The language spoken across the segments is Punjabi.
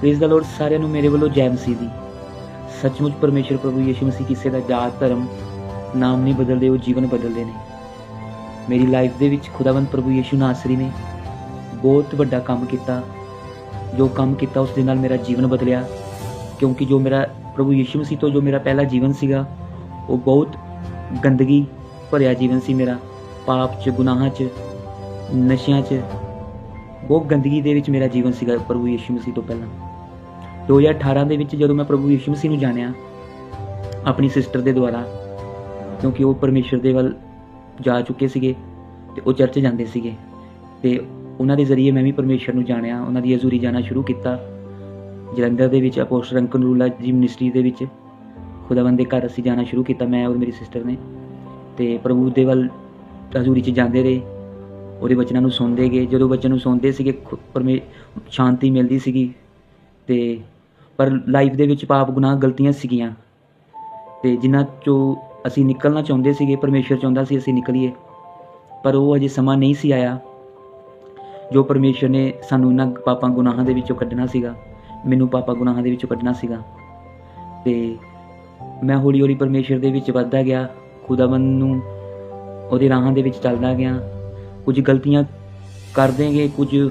ਪ੍ਰੇਜ਼ ਦਾ ਲਾਰਡ ਸਾਰਿਆਂ ਨੂੰ ਮੇਰੇ ਵੱਲੋਂ ਜੈ ਮਸੀਹ ਦੀ। ਸੱਚਮੁੱਚ ਪਰਮੇਸ਼ਰ ਪ੍ਰਭੂ ਯਿਸੂ ਮਸੀਹ ਕਿਸੇ ਦਾ ਜਾਤ, ਧਰਮ, ਨਾਮ ਨਹੀਂ ਬਦਲਦੇ, ਉਹ ਜੀਵਨ ਬਦਲਦੇ ਨੇ। ਮੇਰੀ ਲਾਈਫ ਦੇ ਵਿੱਚ ਖੁਦਾਵੰਦ ਪ੍ਰਭੂ ਯਿਸੂ ਨਾਸਰੀ ਨੇ ਬਹੁਤ ਵੱਡਾ ਕੰਮ ਕੀਤਾ। ਜੋ ਕੰਮ ਕੀਤਾ ਉਸ ਦੇ ਨਾਲ ਮੇਰਾ ਜੀਵਨ ਬਦਲਿਆ। ਕਿਉਂਕਿ ਜੋ ਮੇਰਾ ਪ੍ਰਭੂ ਯਿਸੂ ਮਸੀਹ ਤੋਂ ਜੋ ਮੇਰਾ ਪਹਿਲਾ ਜੀਵਨ ਸੀਗਾ, ਉਹ ਬਹੁਤ ਗੰਦਗੀ ਭਰਿਆ ਜੀਵਨ ਸੀ ਮੇਰਾ। ਪਾਪ 'ਚ, ਗੁਨਾਹਾਂ 'ਚ, ਨਸ਼ਿਆਂ 'ਚ ਉਹ ਗੰਦਗੀ ਦੇ ਵਿੱਚ ਮੇਰਾ ਜੀਵਨ ਸੀਗਾ ਪ੍ਰਭੂ ਯਿਸੂ ਮਸੀਹ ਤੋਂ ਪਹਿਲਾਂ। 2018 ਦੇ ਵਿੱਚ ਜਦੋਂ ਮੈਂ ਪ੍ਰਭੂ ਯਿਸੂ ਮਸੀਹ ਨੂੰ ਜਾਣਿਆ, ਆਪਣੀ ਸਿਸਟਰ ਦੇ ਦੁਆਰਾ, ਕਿਉਂਕਿ ਉਹ ਪਰਮੇਸ਼ਰ ਦੇ ਵੱਲ ਜਾ ਚੁੱਕੇ ਸੀਗੇ ਤੇ ਉਹ ਚਰਚ ਜਾਂਦੇ ਸੀਗੇ। ਤੇ ਉਹਨਾਂ ਦੇ ਜ਼ਰੀਏ ਮੈਂ ਵੀ ਪਰਮੇਸ਼ਰ ਨੂੰ ਜਾਣਿਆ, ਉਹਨਾਂ ਦੀ ਹਜ਼ੂਰੀ ਜਾਣਾ ਸ਼ੁਰੂ ਕੀਤਾ। ਜਲੰਧਰ ਦੇ ਵਿੱਚ ਅਪੋਸਟਲ ਅੰਕਨੂਲਾ ਜੀ ਮਿਨਿਸਟਰੀ ਦੇ ਵਿੱਚ ਖੁਦਾਵੰਦ ਦੇ ਘਰ ਅਸੀਂ ਜਾਣਾ ਸ਼ੁਰੂ ਕੀਤਾ, ਮੈਂ ਔਰ ਮੇਰੀ ਸਿਸਟਰ ਨੇ। ਤੇ ਪ੍ਰਭੂ ਦੇ ਵੱਲ ਹਜ਼ੂਰੀ 'ਚ ਜਾਂਦੇ ਰਹੇ। ਉਹਦੇ ਵਚਨਾਂ ਨੂੰ ਸੁਣਦੇ ਗਏ। ਜਦੋਂ ਬੱਚਿਆਂ ਨੂੰ ਸੁਣਦੇ ਸੀਗੇ, ਖੁ- ਪਰਮੇ ਸ਼ਾਂਤੀ ਮਿਲਦੀ ਸੀਗੀ। ਤੇ ਪਰ ਲਾਈਫ ਦੇ ਵਿੱਚ ਪਾਪ ਗੁਨਾਹ ਗਲਤੀਆਂ ਸੀਗੀਆਂ। ਤੇ ਜਿਨ੍ਹਾਂ ਚੋਂ ਅਸੀਂ ਨਿਕਲਣਾ ਚਾਹੁੰਦੇ ਸੀਗੇ ਪਰਮੇਸ਼ਰ ਚਾਹੁੰਦਾ ਸੀ ਅਸੀਂ ਨਿਕਲੀਏ। ਪਰ ਉਹ ਅਜੇ ਸਮਾਂ ਨਹੀਂ ਸੀ ਆਇਆ, ਜੋ ਪਰਮੇਸ਼ਰ ਨੇ ਸਾਨੂੰ ਇਹਨਾਂ ਪਾਪਾਂ ਗੁਨਾਹਾਂ ਦੇ ਵਿੱਚੋਂ ਕੱਢਣਾ ਸੀਗਾ। ਮੈਨੂੰ ਪਾਪਾਂ ਗੁਨਾਹਾਂ ਦੇ ਵਿੱਚੋਂ ਕੱਢਣਾ ਸੀਗਾ। ਤੇ ਮੈਂ ਹੌਲੀ ਹੌਲੀ ਪਰਮੇਸ਼ਰ ਦੇ ਵਿੱਚ ਵੱਧਦਾ ਗਿਆ। ਖੁਦਾਵੰਦ ਨੂੰ ਉਹਦੇ ਰਾਹਾਂ ਦੇ ਵਿੱਚ ਚੱਲਦਾ ਗਿਆ। ਕੁਝ ਗਲਤੀਆਂ ਕਰ ਦੇਂਗੇ ਕੁਝ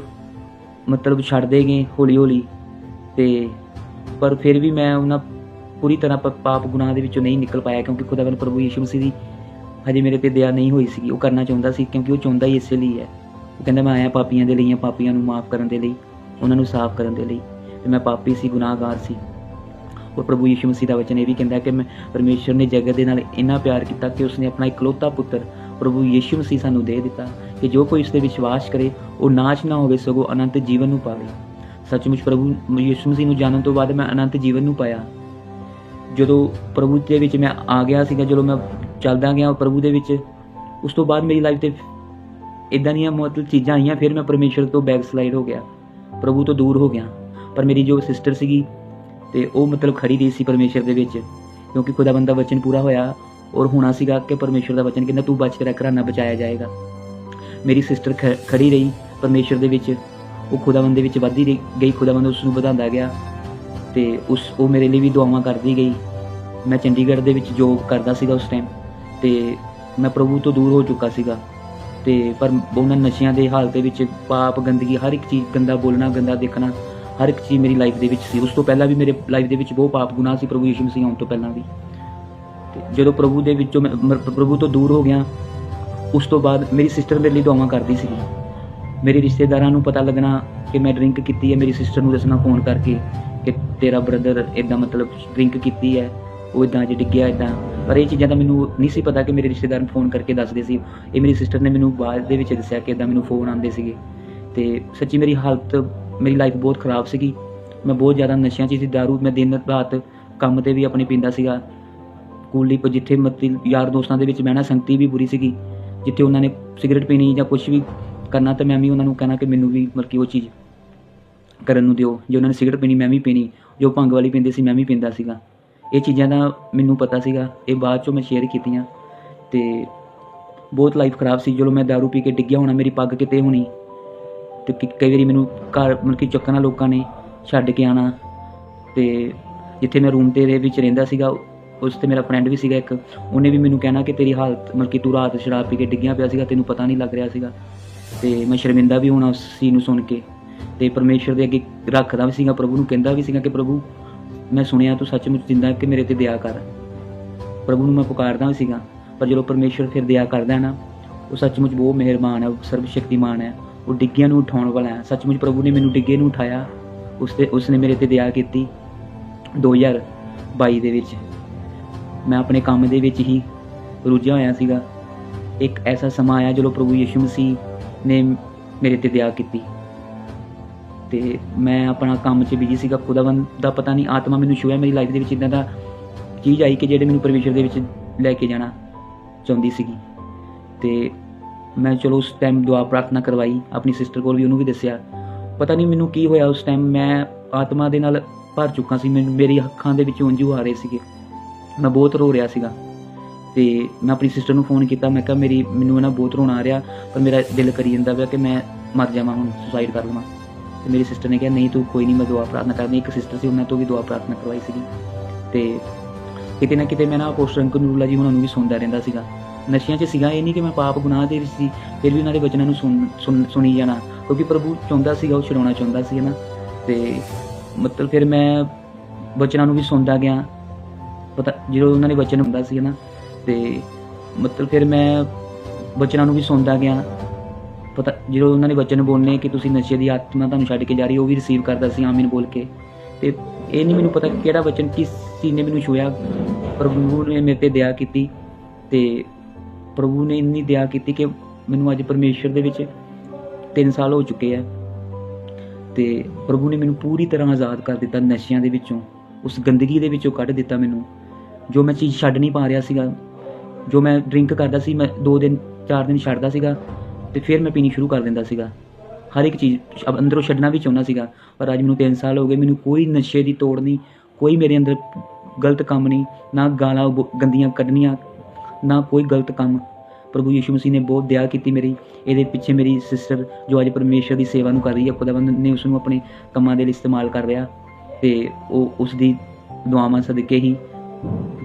ਮਤਲਬ ਛੱਡ ਦੇਂਗੇ ਹੌਲੀ ਹੌਲੀ। ਤੇ ਪਰ ਫਿਰ ਵੀ ਮੈਂ ਉਹਨਾਂ ਪੂਰੀ ਤਰ੍ਹਾਂ ਪ- ਪਾਪ ਗੁਨਾਹ ਦੇ ਵਿੱਚੋਂ ਨਹੀਂ ਨਿਕਲ ਪਾਇਆ ਕਿਉਂਕਿ ਖੁਦਾਵੰਦ ਪ੍ਰਭੂ ਯਿਸੂ ਮਸੀਹ ਦੀ ਹਜੇ ਮੇਰੇ ਤੇ ਦਇਆ ਨਹੀਂ ਹੋਈ ਸੀਗੀ। ਉਹ ਕਰਨਾ ਚਾਹੁੰਦਾ ਸੀ ਕਿਉਂਕਿ ਉਹ ਚਾਹੁੰਦਾ ਹੀ ਇਸੇ ਲਈ ਹੈ। ਉਹ ਕਹਿੰਦਾ, ਮੈਂ ਆਇਆ ਪਾਪੀਆਂ ਦੇ ਲਈ ਆ ਪਾਪੀਆਂ ਨੂੰ ਮਾਫ ਕਰਨ ਦੇ ਲਈ, ਉਹਨਾਂ ਨੂੰ ਸਾਫ਼ ਕਰਨ ਦੇ ਲਈ। ਤੇ ਮੈਂ ਪਾਪੀ ਸੀ, ਗੁਨਾਹਗਾਰ ਸੀ। ਔਰ ਪ੍ਰਭੂ ਯਿਸੂ ਮਸੀਹ ਦਾ ਵਚਨ ਇਹ ਵੀ ਕਹਿੰਦਾ ਕਿ ਮੈਂ ਪਰਮੇਸ਼ਰ ਨੇ ਜਗਤ ਦੇ ਨਾਲ ਇੰਨਾ ਪਿਆਰ ਕੀਤਾ ਕਿ ਉਸਨੇ ਆਪਣਾ ਇਕਲੌਤਾ ਪੁੱਤਰ ਪ੍ਰਭੂ ਯਿਸੂ ਮਸੀਹ ਸਾਨੂੰ ਦੇ ਦਿੱਤਾ। ਕਿ ਜੋ ਕੋਈ ਇਸ ਤੇ ਵਿਸ਼ਵਾਸ ਕਰੇ, ਉਹ ਨਾਸ਼ ਨਾ ਹੋਵੇ, ਸਗੋਂ ਅਨੰਤ ਜੀਵਨ ਨੂੰ ਪਾਵੇ। ਸੱਚਮੁੱਚ ਪ੍ਰਭੂ ਯਿਸੂ ਮਸੀਹ ਨੂੰ ਜਾਣਨ ਤੋਂ ਬਾਅਦ ਮੈਂ ਅਨੰਤ ਜੀਵਨ ਨੂੰ ਪਾਇਆ। ਜਦੋਂ ਪ੍ਰਭੂ ਦੇ ਵਿੱਚ ਮੈਂ ਆ ਗਿਆ ਸੀਗਾ, ਜਦੋਂ ਮੈਂ ਚੱਲਦਾ ਗਿਆ ਪ੍ਰਭੂ ਦੇ ਵਿੱਚ, ਉਸ ਤੋਂ ਬਾਅਦ ਮੇਰੀ ਲਾਈਫ ਤੇ ਇਦਾਂ ਦੀਆਂ ਮਤਲਬ ਚੀਜ਼ਾਂ ਆਈਆਂ, ਫਿਰ ਮੈਂ ਪਰਮੇਸ਼ਰ ਤੋਂ ਬੈਕ ਸਲਾਈਡ ਹੋ ਗਿਆ। ਪ੍ਰਭੂ ਤੋਂ ਦੂਰ ਹੋ ਗਿਆ। ਪਰ ਮੇਰੀ ਜੋ ਸਿਸਟਰ ਸੀਗੀ, ਤੇ ਉਹ ਮਤਲਬ ਖੜੀ ਰਹੀ ਸੀ ਪਰਮੇਸ਼ਰ ਦੇ ਵਿੱਚ, ਕਿਉਂਕਿ ਖੁਦਾਵੰਦ ਦਾ ਵਚਨ ਪੂਰਾ ਹੋਇਆ ਔਰ ਹੋਣਾ ਸੀਗਾ ਕਿ ਪਰਮੇਸ਼ਰ ਦਾ ਵਚਨ ਕਹਿੰਦਾ, ਤੂੰ ਬਚ ਤੇਰਾ ਘਰਾਨਾ ਬਚਾਇਆ ਜਾਏਗਾ। ਮੇਰੀ ਸਿਸਟਰ ਖੜੀ ਰਹੀ ਪਰਮੇਸ਼ਰ ਦੇ ਵਿੱਚ, ਉਹ ਖੁਦਾਵੰਦ ਦੇ ਵਿੱਚ ਵੱਧਦੀ ਰਹੀ- ਗਈ, ਖੁਦਾਵੰਦ ਉਸ ਨੂੰ ਵਧਾਉਂਦਾ ਗਿਆ ਤੇ ਉਸ, ਉਹ ਮੇਰੇ ਲਈ ਵੀ ਦੁਆਵਾਂ ਕਰਦੀ ਗਈ। ਮੈਂ ਚੰਡੀਗੜ੍ਹ ਦੇ ਵਿੱਚ ਜੋਬ ਕਰਦਾ ਸੀਗਾ ਉਸ ਟਾਈਮ ਤੇ ਮੈਂ ਪ੍ਰਭੂ ਤੋਂ ਦੂਰ ਹੋ ਚੁੱਕਾ ਸੀਗਾ ਤੇ ਪਰ ਉਹਨਾਂ ਨਸ਼ਿਆਂ ਦੇ ਹਾਲ ਦੇ ਵਿੱਚ ਪਾਪ, ਗੰਦਗੀ, ਹਰ ਇੱਕ ਚੀਜ਼, ਗੰਦਾ ਬੋਲਣਾ, ਗੰਦਾ ਦੇਖਣਾ, ਹਰ ਇੱਕ ਚੀਜ਼ ਮੇਰੀ ਲਾਈਫ ਦੇ ਵਿੱਚ ਸੀ। ਉਸ ਤੋਂ ਪਹਿਲਾਂ ਵੀ ਮੇਰੇ ਲਾਈਫ ਦੇ ਵਿੱਚ ਬਹੁਤ ਪਾਪ, ਗੁਨਾਹ ਸੀ ਪ੍ਰਭੂ ਯਿਸੂ ਮਸੀਹ ਆਉਣ ਤੋਂ ਪਹਿਲਾਂ ਵੀ। ਤੇ ਜਦੋਂ ਪ੍ਰਭੂ ਦੇ ਵਿੱਚੋਂ ਮੈਂ, ਪ੍ਰਭੂ ਤੋਂ ਦੂਰ ਹੋ ਗਿਆ ਉਸ ਤੋਂ ਬਾਅਦ ਮੇਰੀ ਸਿਸਟਰ ਮੇਰੇ ਲਈ ਦੁਆਵਾਂ ਕਰਦੀ ਸੀ ਮੇਰੇ ਰਿਸ਼ਤੇਦਾਰਾਂ ਨੂੰ ਪਤਾ ਲੱਗਣਾ ਕਿ ਮੈਂ ਡਰਿੰਕ ਕੀਤੀ ਹੈ, ਮੇਰੀ ਸਿਸਟਰ ਨੂੰ ਦੱਸਣਾ ਫੋਨ ਕਰਕੇ ਕਿ ਤੇਰਾ ਬ੍ਰਦਰ ਇਦਾਂ ਮਤਲਬ ਡਰਿੰਕ ਕੀਤੀ ਹੈ, ਉਹ ਇਦਾਂ ਅੱਜ ਡਿੱਗਿਆ ਇਦਾਂ ਪਰ ਇਹ ਚੀਜ਼ਾਂ ਦਾ ਮੈਨੂੰ ਨਹੀਂ ਸੀ ਪਤਾ ਕਿ ਮੇਰੇ ਰਿਸ਼ਤੇਦਾਰ ਨੂੰ ਫੋਨ ਕਰਕੇ ਦੱਸਦੇ ਸੀ। ਇਹ ਮੇਰੀ ਸਿਸਟਰ ਨੇ ਮੈਨੂੰ ਬਾਅਦ ਦੇ ਵਿੱਚ ਦੱਸਿਆ ਕਿ ਇਦਾਂ ਮੈਨੂੰ ਫੋਨ ਆਉਂਦੇ ਸੀਗੇ। ਤੇ ਸੱਚੀ ਮੇਰੀ ਹਾਲਤ, ਮੇਰੀ ਲਾਈਫ ਬਹੁਤ ਖਰਾਬ ਸੀਗੀ। ਮੈਂ ਬਹੁਤ ਜ਼ਿਆਦਾ ਨਸ਼ਿਆਂ 'ਚ ਸੀ, ਦਾਰੂ ਮੈਂ ਦਿਨ ਰਾਤ ਕੰਮ ਤੇ ਵੀ ਆਪਣੇ ਪੀਂਦਾ ਸੀਗਾ। ਕੂਲੀ ਪਰ ਜਿੱਥੇ ਮਤਲਬ ਯਾਰ ਦੋਸਤਾਂ ਦੇ ਵਿੱਚ ਬਹਿਣਾ ਸੰਗਤੀ ਵੀ ਬੁਰੀ ਸੀਗੀ। ਜਿੱਥੇ ਉਹਨਾਂ ਨੇ ਸਿਗਰਟ ਪੀਣੀ ਜਾਂ ਕੁਝ ਵੀ ਕਰਨਾ ਤਾਂ ਮੈਂ ਵੀ ਉਹਨਾਂ ਨੂੰ ਕਹਿਣਾ ਕਿ ਮੈਨੂੰ ਵੀ ਮਤਲਬ ਕਿ ਉਹ ਚੀਜ਼ ਕਰਨ ਨੂੰ ਦਿਓ। ਜੇ ਉਹਨਾਂ ਨੇ ਸਿਗਰਟ ਪੀਣੀ, ਮੈਂ ਵੀ ਪੀਣੀ। ਜੋ ਭੰਗ ਵਾਲੀ ਪੀਂਦੇ ਸੀ, ਮੈਂ ਵੀ ਪੀਂਦਾ ਸੀਗਾ। ਇਹ ਚੀਜ਼ਾਂ ਦਾ ਮੈਨੂੰ ਪਤਾ ਸੀਗਾ। ਇਹ ਬਾਅਦ ਚੋਂ ਮੈਂ ਸ਼ੇਅਰ ਕੀਤੀਆਂ ਤੇ ਬਹੁਤ ਲਾਈਫ ਖਰਾਬ ਸੀ। ਜਦੋਂ ਮੈਂ दारू ਪੀ ਕੇ ਡਿੱਗਿਆ ਹੋਣਾ, ਮੇਰੀ ਪੱਗ ਕਿਤੇ ਹੋਣੀ ਤੇ ਕਈ ਵਾਰੀ ਮੈਨੂੰ ਘਰ ਮਤਲਬ ਕਿ ਚੱਕਣਾ ਲੋਕਾਂ ਨੇ, ਛੱਡ ਕੇ ਆਣਾ ਤੇ ਜਿੱਥੇ ਮੈਂ ਰੂਮ ਤੇ ਦੇ ਵਿੱਚ ਰਹਿੰਦਾ ਸੀਗਾ ਉਸ ਤੇ ਮੇਰਾ ਫਰੈਂਡ ਵੀ ਸੀਗਾ ਇੱਕ। ਉਹਨੇ ਵੀ ਮੈਨੂੰ ਕਹਿਣਾ ਕਿ ਤੇਰੀ ਹਾਲਤ, ਮਤਲਬ ਕਿ ਤੂੰ ਰਾਤ ਸ਼ਰਾਬ ਪੀ ਕੇ ਡਿੱਗਿਆ ਪਿਆ ਸੀਗਾ, ਤੈਨੂੰ ਪਤਾ ਨਹੀਂ ਲੱਗ ਰਿਹਾ ਸੀਗਾ। ਤੇ ਮੈਂ ਸ਼ਰਮਿੰਦਾ ਵੀ ਹੋਣਾ ਉਸ ਚੀਜ਼ ਨੂੰ ਸੁਣ ਕੇ। ਤੇ ਪਰਮੇਸ਼ਰ ਦੇ ਅੱਗੇ ਰੱਖਦਾ ਵੀ ਸੀਗਾ, ਪ੍ਰਭੂ ਨੂੰ ਕਹਿੰਦਾ ਵੀ ਸੀਗਾ ਕਿ ਪ੍ਰਭੂ, ਮੈਂ ਸੁਣਿਆ ਤੂੰ ਸੱਚਮੁੱਚ ਜਿੰਦਾ ਕਿ ਮੇਰੇ ਤੇ ਦਇਆ ਕਰ। ਪ੍ਰਭੂ ਨੂੰ ਮੈਂ ਪੁਕਾਰਦਾ ਵੀ ਸੀਗਾ, ਪਰ ਜਦੋਂ ਪਰਮੇਸ਼ਰ ਫਿਰ ਦਇਆ ਕਰਦਾ ਹੈ ਨਾ, ਉਹ ਸੱਚਮੁੱਚ ਬਹੁਤ ਮਿਹਰਬਾਨ ਹੈ, ਉਹ ਸਰਵ ਸ਼ਕਤੀਮਾਨ ਹੈ। ਉਹ ਡਿੱਗਿਆਂ ਨੂੰ ਉਠਾਉਣ ਵਾਲਾ ਹੈ। ਸੱਚਮੁੱਚ ਪ੍ਰਭੂ ਨੇ ਮੈਨੂੰ ਡਿੱਗੇ ਨੂੰ ਉਠਾਇਆ ਉਸ ਤੇ ਉਸਨੇ ਮੇਰੇ ਤੇ ਦਇਆ ਕੀਤੀ। 2022 ਦੇ ਵਿੱਚ। ਮੈਂ ਆਪਣੇ ਕੰਮ ਦੇ ਵਿੱਚ ਹੀ ਰੁੱਝਿਆ ਹੋਇਆ ਸੀਗਾ। ਇੱਕ ਐਸਾ ਸਮਾਂ ਆਇਆ ਜਦੋਂ ਪ੍ਰਭੂ ਯਿਸੂ ਮਸੀਹ ਨੇ ਮੇਰੇ ਤੇ ਦਇਆ ਕੀਤੀ। ਤੇ ਮੈਂ ਆਪਣਾ ਕੰਮ 'ਚ ਬਿਜ਼ੀ ਸੀਗਾ। ਖੁਦਾਵੰਦ ਦਾ ਪਤਾ ਨਹੀਂ, ਆਤਮਾ ਮੈਨੂੰ ਛੂਇਆ ਮੇਰੀ ਲਾਈਫ ਦੇ ਵਿੱਚ ਇਦਾਂ ਦਾ ਚੀਜ਼ ਆਈ ਕਿ ਜਿਹੜੇ ਮੈਨੂੰ ਪਰਮੇਸ਼ਰ ਦੇ ਵਿੱਚ ਲੈ ਕੇ ਜਾਣਾ ਚਾਹੁੰਦੀ ਸੀਗੀ। ਤੇ ਮੈਂ ਚਲੋ ਉਸ ਟਾਈਮ ਦੁਆ ਪ੍ਰਾਰਥਨਾ ਕਰਵਾਈ। ਆਪਣੀ ਸਿਸਟਰ ਕੋਲ ਵੀ ਉਹਨੂੰ ਵੀ ਦੱਸਿਆ। ਪਤਾ ਨਹੀਂ ਮੈਨੂੰ ਕੀ ਹੋਇਆ ਉਸ ਟਾਈਮ ਮੈਂ ਆਤਮਾ ਦੇ ਨਾਲ ਭਰ ਚੁੱਕਾ ਸੀ। ਮੈਨੂੰ, ਮੇਰੀ ਅੱਖਾਂ ਦੇ ਵਿੱਚ ਉਂਝੂ ਆ ਰਹੇ ਸੀਗੇ। ਮੈਂ ਬਹੁਤ ਰੋ ਰਿਹਾ ਸੀਗਾ। ਤੇ ਮੈਂ ਆਪਣੀ ਸਿਸਟਰ ਨੂੰ ਫੋਨ ਕੀਤਾ, ਮੈਂ ਕਿਹਾ ਮੇਰੀ, ਮੈਨੂੰ ਨਾ ਬਹੁਤ ਰੋਣਾ ਆ ਰਿਹਾ, ਪਰ ਮੇਰਾ ਦਿਲ ਕਰੀ ਜਾਂਦਾ ਪਿਆ ਕਿ ਮੈਂ ਮਰ ਜਾਵਾਂ ਹੁਣ ਸੁਸਾਈਡ ਕਰ ਲਵਾਂ। ਤੇ ਮੇਰੀ ਸਿਸਟਰ ਨੇ ਕਿਹਾ, ਨਹੀਂ ਤੂੰ ਕੋਈ ਨਹੀਂ, ਮੈਂ ਦੁਆ ਪ੍ਰਾਰਥਨਾ ਕਰਨੀ ਇੱਕ ਸਿਸਟਰ ਸੀ, ਉਹਨਾਂ ਤੋਂ ਵੀ ਦੁਆ ਪ੍ਰਾਰਥਨਾ ਕਰਵਾਈ ਸੀਗੀ। ਤੇ ਕਿਤੇ ਨਾ ਕਿਤੇ ਮੈਂ ਨਾ ਪੋਸਟਰ ਅੰਕਲ ਨੂਰੁੱਲਾ ਜੀ ਉਹਨਾਂ ਨੂੰ ਵੀ ਸੁਣਦਾ ਰਹਿੰਦਾ ਸੀਗਾ। ਨਸ਼ਿਆਂ 'ਚ ਸੀਗਾ ਇਹ ਨਹੀਂ ਕਿ ਮੈਂ ਪਾਪ ਗੁਨਾਹ ਦੇ ਵਿੱਚ ਸੀ, ਫਿਰ ਵੀ ਉਹਨਾਂ ਦੇ ਵਚਨਾਂ ਨੂੰ ਸੁਣ, ਸੁਣ- ਸੁਣੀ ਜਾਣਾ। ਕਿਉਂਕਿ ਪ੍ਰਭੂ ਚਾਹੁੰਦਾ ਸੀਗਾ, ਉਹ ਛਡਾਉਣਾ ਚਾਹੁੰਦਾ ਸੀ ਨਾ। ਤੇ ਮਤਲਬ ਫਿਰ ਮੈਂ ਵਚਨਾਂ ਨੂੰ ਵੀ ਸੁਣਦਾ ਗਿਆ। ਪਤਾ, ਜਦੋਂ ਉਹਨਾਂ ਨੇ ਵਚਨ ਹੁੰਦਾ ਸੀ ਨਾ ਤੇ ਮਤਲਬ ਫਿਰ ਮੈਂ ਵਚਨਾਂ ਨੂੰ ਵੀ ਸੁਣਦਾ ਗਿਆ। ਪਤਾ, ਜਦੋਂ ਉਹਨਾਂ ਨੇ ਵਚਨ ਬੋਲਨੇ ਕਿ ਤੁਸੀਂ ਨਸ਼ੇ ਦੀ ਆਤਮਾ ਤੁਹਾਨੂੰ ਛੱਡ ਕੇ ਜਾ ਰਹੀ ਉਹ ਵੀ ਰਿਸੀਵ ਕਰਦਾ ਸੀ ਆਮੀਨ ਬੋਲ ਕੇ। ਤੇ ਇਹ ਨਹੀਂ ਮੈਨੂੰ ਪਤਾ ਕਿਹੜਾ ਵਚਨ ਕਿਸ ਚੀਜ਼ ਨੇ ਮੈਨੂੰ ਛੂਇਆ ਪ੍ਰਭੂ ਨੇ ਮੇਰੇ ਤੇ ਦਇਆ ਕੀਤੀ ਤੇ ਪ੍ਰਭੂ ਨੇ ਇੰਨੀ ਦਇਆ ਕੀਤੀ ਕਿ ਮੈਨੂੰ ਅੱਜ ਪਰਮੇਸ਼ਰ ਦੇ ਵਿੱਚ 3 ਸਾਲ ਹੋ ਚੁੱਕੇ ਆ। ਤੇ ਪ੍ਰਭੂ ਨੇ ਮੈਨੂੰ ਪੂਰੀ ਤਰ੍ਹਾਂ ਆਜ਼ਾਦ ਕਰ ਦਿੱਤਾ ਨਸ਼ਿਆਂ ਦੇ ਵਿੱਚੋਂ, ਉਸ ਗੰਦਗੀ ਦੇ ਵਿੱਚੋਂ ਕੱਢ ਦਿੱਤਾ ਮੈਨੂੰ। ਜੋ ਮੈਂ ਚੀਜ਼ ਛੱਡ ਨਹੀਂ ਪਾ ਰਿਹਾ ਸੀਗਾ, ਜੋ ਮੈਂ ਡਰਿੰਕ ਕਰਦਾ ਸੀ, ਮੈਂ 2 ਦਿਨ 4 ਦਿਨ ਛੱਡਦਾ ਸੀਗਾ, ਤੇ ਫਿਰ ਮੈਂ ਪੀਣੀ ਸ਼ੁਰੂ ਕਰ ਦਿੰਦਾ ਸੀਗਾ। ਹਰ ਇੱਕ ਚੀਜ਼ ਅੰਦਰੋਂ ਛੱਡਣਾ ਵੀ ਚਾਹੁੰਦਾ ਸੀਗਾ, ਪਰ ਅੱਜ ਮੈਨੂੰ 3 ਸਾਲ ਹੋ ਗਏ, ਮੈਨੂੰ ਕੋਈ ਨਸ਼ੇ ਦੀ ਤੋੜ ਨਹੀਂ, ਕੋਈ ਮੇਰੇ ਅੰਦਰ ਗਲਤ ਕੰਮ ਨਹੀਂ, ਨਾ ਗਾਲਾਂ ਬੋ- ਗੰਦੀਆਂ ਕੱਢਣੀਆਂ, ਨਾ ਕੋਈ ਗਲਤ ਕੰਮ। ਪ੍ਰਭੂ ਯੀਸ਼ੂ ਮਸੀਹ ਨੇ ਬਹੁਤ ਦਇਆ ਕੀਤੀ ਮੇਰੀ, ਇਹਦੇ ਪਿੱਛੇ ਮੇਰੀ ਸਿਸਟਰ, ਜੋ ਅੱਜ ਪਰਮੇਸ਼ਰ ਦੀ ਸੇਵਾ ਨੂੰ ਕਰ ਰਹੀ ਹੈ, ਖੁਦਾਵੰਦ ਨੇ ਉਸ ਨੂੰ ਆਪਣੇ ਕੰਮਾਂ ਦੇ ਲਈ ਇਸਤੇਮਾਲ ਕਰ ਰਿਹਾ, ਤੇ ਉਹ ਉਸ ਦੀ ਦੁਆਵਾਂ ਸਦਕੇ ਹੀ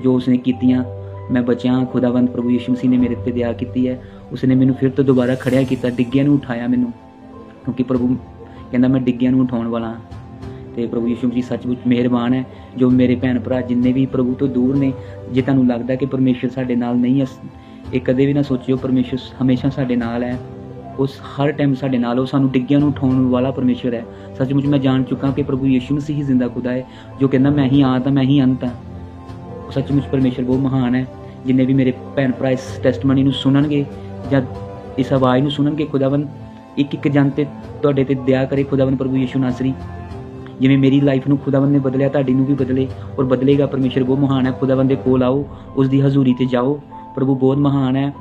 ਜੋ ਉਸਨੇ ਕੀਤੀਆਂ, ਮੈਂ ਬਚਿਆ, ਖੁਦਾਵੰਦ ਪ੍ਰਭੂ ਯੀਸ਼ੂ ਮਸੀਹ ਨੇ ਮੇਰੇ ਤੇ ਦਇਆ ਕੀਤੀ ਹੈ। ਉਸਨੇ ਮੈਨੂੰ ਫਿਰ ਤੋਂ ਦੁਬਾਰਾ ਖੜਿਆ ਕੀਤਾ, ਡਿੱਗਿਆਂ ਨੂੰ ਉਠਾਇਆ ਮੈਨੂੰ, ਕਿਉਂਕਿ ਪ੍ਰਭੂ ਕਹਿੰਦਾ, ਮੈਂ ਡਿੱਗਿਆਂ ਨੂੰ ਉਠਾਉਣ ਵਾਲਾ ਹਾਂ। ਤੇ ਪ੍ਰਭੂ ਯੀਸ਼ੂ ਮਸੀਹ ਸੱਚਮੁੱਚ ਮਿਹਰਬਾਨ ਹੈ, ਜੋ ਮੇਰੇ ਭੈਣ ਭਰਾ ਜਿੰਨੇ ਵੀ ਪ੍ਰਭੂ ਤੋਂ ਦੂਰ ਨੇ, ਜੇ ਤੁਹਾਨੂੰ ਲੱਗਦਾ ਕਿ ਪਰਮੇਸ਼ਰ ਸਾਡੇ ਨਾਲ ਨਹੀਂ ਹੈ, ਇਹ ਕਦੇ ਵੀ ਨਾ ਸੋਚਿਓ, ਪਰਮੇਸ਼ਰ ਹਮੇਸ਼ਾ ਸਾਡੇ ਨਾਲ ਹੈ। ਉਸ ਹਰ ਟਾਈਮ ਸਾਡੇ ਨਾਲ, ਉਹ ਸਾਨੂੰ ਡਿੱਗਿਆਂ ਨੂੰ ਉਠਾਉਣ ਵਾਲਾ ਪਰਮੇਸ਼ਰ ਹੈ। ਸੱਚਮੁੱਚ ਮੈਂ ਜਾਣ ਚੁੱਕਾ ਕਿ ਪ੍ਰਭੂ ਯੀਸ਼ੂ ਮਸੀਹ ਹੀ ਜ਼ਿੰਦਾ ਖੁਦਾ ਹੈ, ਜੋ ਕਹਿੰਦਾ, ਮੈਂ ਹੀ ਆਦ ਹਾਂ, ਮੈਂ ਹੀ ਅੰਤ ਹਾਂ। ਸੱਚਮੁੱਚ ਪਰਮੇਸ਼ਰ ਬਹੁਤ ਮਹਾਨ ਹੈ। ਜਿੰਨੇ ਵੀ ਮੇਰੇ ਭੈਣ ਭਰਾ ਇਸ ਟੈਸਟਮਨੀ ਨੂੰ ਸੁਣਨਗੇ ਜਾਂ ਇਸ ਆਵਾਜ਼ ਨੂੰ ਸੁਣਨਗੇ ਖੁਦਾਵੰ ਇੱਕ ਇੱਕ ਜਨ ਤੇ ਤੁਹਾਡੇ ਤੇ ਦਇਆ ਕਰੇ ਖੁਦਾਵੰ ਪ੍ਰਭੂ ਯੀਸ਼ੂ ਨਾਸਰੀ। ਜਿਵੇਂ ਮੇਰੀ ਲਾਈਫ ਨੂੰ ਖੁਦਾਵੰ ਨੇ ਬਦਲਿਆ, ਤੁਹਾਡੀ ਨੂੰ ਵੀ ਬਦਲੇ ਔਰ ਬਦਲੇਗਾ। ਪਰਮੇਸ਼ਰ ਬਹੁਤ ਮਹਾਨ ਹੈ। ਖੁਦਾਵੰ ਦੇ ਕੋਲ ਆਓ ਉਸ ਦੀ ਹਜ਼ੂਰੀ ਤੇ ਜਾਓ। ਪ੍ਰਭੂ ਬਹੁਤ ਮਹਾਨ ਹੈ।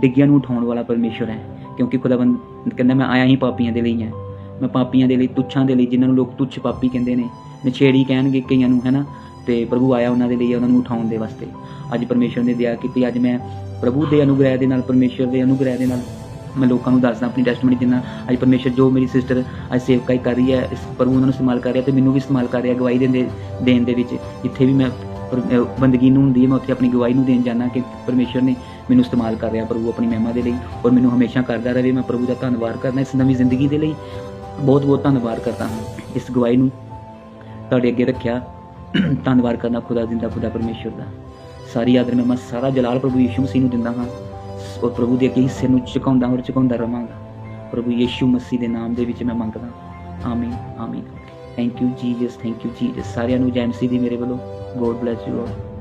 ਡਿੱਗਿਆਂ ਨੂੰ ਉਠਾਉਣ ਵਾਲਾ ਪਰਮੇਸ਼ਰ ਹੈ। ਕਿਉਂਕਿ ਖੁਦਾਵੰ ਕਹਿੰਦਾ, ਮੈਂ ਆਇਆ ਹੀ ਪਾਪੀਆਂ ਦੇ ਲਈ ਹਾਂ। ਮੈਂ ਪਾਪੀਆਂ ਦੇ ਲਈ, ਤੁੱਛਾਂ ਦੇ ਲਈ, ਜਿਨ੍ਹਾਂ ਨੂੰ ਲੋਕ ਤੁੱਛ ਪਾਪੀ ਕਹਿੰਦੇ ਨੇ। ਨਛੇੜੀ ਕਹਿਣਗੇ ਕਈਆਂ ਨੂੰ ਹੈਨਾ ਤੇ ਪ੍ਰਭੂ ਆਇਆ ਉਹਨਾਂ ਦੇ ਲਈ, ਉਹਨਾਂ ਨੂੰ ਉਠਾਉਣ ਦੇ ਵਾਸਤੇ। ਅੱਜ ਪਰਮੇਸ਼ਰ ਨੇ ਦਇਆ ਕੀਤੀ। ਅੱਜ ਮੈਂ ਪ੍ਰਭੂ ਦੇ ਅਨੁਗ੍ਰਹਿ ਦੇ ਨਾਲ, ਪਰਮੇਸ਼ਰ ਦੇ ਅਨੁਗ੍ਰਹਿ ਦੇ ਨਾਲ ਮੈਂ ਲੋਕਾਂ ਨੂੰ ਦੱਸਦਾ, ਆਪਣੀ ਟੈਸਟਮਨੀ ਦਿੰਦਾ। ਅੱਜ ਪਰਮੇਸ਼ਰ ਜੋ ਮੇਰੀ ਸਿਸਟਰ ਅੱਜ ਸੇਵਕਾਈ ਕਰ ਰਹੀ ਹੈ, ਇਸ ਪ੍ਰਭੂ ਉਹਨਾਂ ਨੂੰ ਇਸਤੇਮਾਲ ਕਰ ਰਿਹਾ ਤੇ ਮੈਨੂੰ ਵੀ ਇਸਤੇਮਾਲ ਕਰ ਰਿਹਾ ਗਵਾਹੀ ਦੇਣ ਦੇ ਦੇਣ ਦੇ ਵਿੱਚ। ਜਿੱਥੇ ਵੀ ਮੈਂ ਪਰ- ਬੰਦਗੀ ਨੂੰ ਹੁੰਦੀ ਹੈ, ਮੈਂ ਉੱਥੇ ਆਪਣੀ ਗਵਾਹੀ ਨੂੰ ਦੇਣ ਜਾਣਾ ਕਿ ਪਰਮੇਸ਼ਰ ਨੇ ਮੈਨੂੰ ਇਸਤੇਮਾਲ ਕਰ ਰਿਹਾ ਪ੍ਰਭੂ ਆਪਣੀ ਮਹਿਮਾ ਦੇ ਲਈ ਔਰ ਮੈਨੂੰ ਹਮੇਸ਼ਾ ਕਰਦਾ ਰਹੇ। ਮੈਂ ਪ੍ਰਭੂ ਦਾ ਧੰਨਵਾਦ ਕਰਨਾ ਇਸ ਨਵੀਂ ਜ਼ਿੰਦਗੀ ਦੇ ਲਈ ਬਹੁਤ ਬਹੁਤ ਧੰਨਵਾਦ ਕਰਦਾ ਹਾਂ। ਇਸ ਗਵਾਹੀ ਨੂੰ ਤੁਹਾਡੇ ਅੱਗੇ ਰੱਖਿਆ। ਧੰਨਵਾਦ ਕਰਨਾ ਖੁਦਾ ਜਿੰਦਾ ਖੁਦਾ ਪਰਮੇਸ਼ਰ ਦਾ। ਸਾਰੀ ਆਦਰ ਮੈਂ ਸਾਰਾ ਜਲਾਲ ਪ੍ਰਭੂ ਯੀਸ਼ੂ ਮਸੀਹ ਨੂੰ ਦਿੰਦਾ ਹਾਂ। ਔਰ ਪ੍ਰਭੂ ਦੇ ਅੱਗੇ ਹਿੱਸੇ ਨੂੰ ਝੁਕਾਉਂਦਾ ਔਰ ਝੁਕਾਉਂਦਾ ਰਵਾਂਗਾ। ਪ੍ਰਭੂ ਯੀਸ਼ੂ ਮਸੀਹ ਦੇ ਨਾਮ ਦੇ ਵਿੱਚ ਮੈਂ ਮੰਗਦਾ ਆਮੀਨ ਆਮੀਨ। Thank you Jesus thank you Jesus ਸਾਰਿਆਂ ਨੂੰ ਜੈ ਮਸੀਹ ਦੀ ਮੇਰੇ ਵੱਲੋਂ। God bless you all